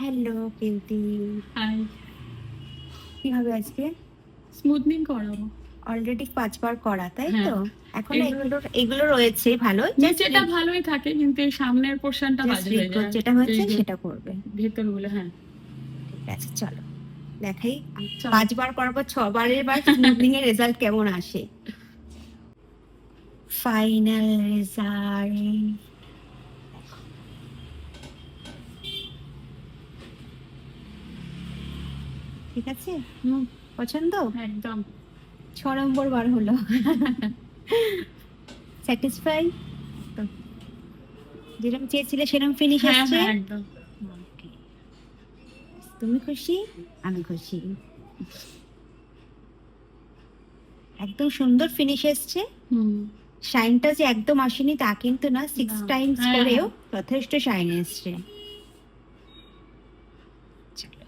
Hello cutie high. কি হবে আজকে? স্মুথনিং করাবো। অলরেডি পাঁচবার করা তাই তো? হ্যাঁ। এখন এগুলো- এগুলো রয়েছে ভালো নিচেটা ভালোই থাকে কিন্তু এই সামনের পোর্শনটা বাজে হয়ে যায়। যেটা হচ্ছে সেটা করবে। ভেতরগুলো হ্যাঁ। ঠিক আছে চলো। দেখাই পাঁচবার করার পর ছবারের বার স্মুথনিং এর রেজাল্ট কেমন আসে? ফাইনাল রেজাল্ট ঠিক আছে? পছন্দ? একদম। ছ নম্বর বার হলো। স্যাটিসফাই যেরকম চেয়েছিলে সেরকম ফিনিশ হ্যাঁ আসছে? হ্যাঁ. তুমি খুশি? আমি খুশি। একদম সুন্দর ফিনিশ এসছে। হুম। শাইনটা যে একদম আসেনি তা কিন্তু না সিক্স না। টাইমস হ্যাঁ, করেও যথেষ্ট শাইন এসছে। চলো।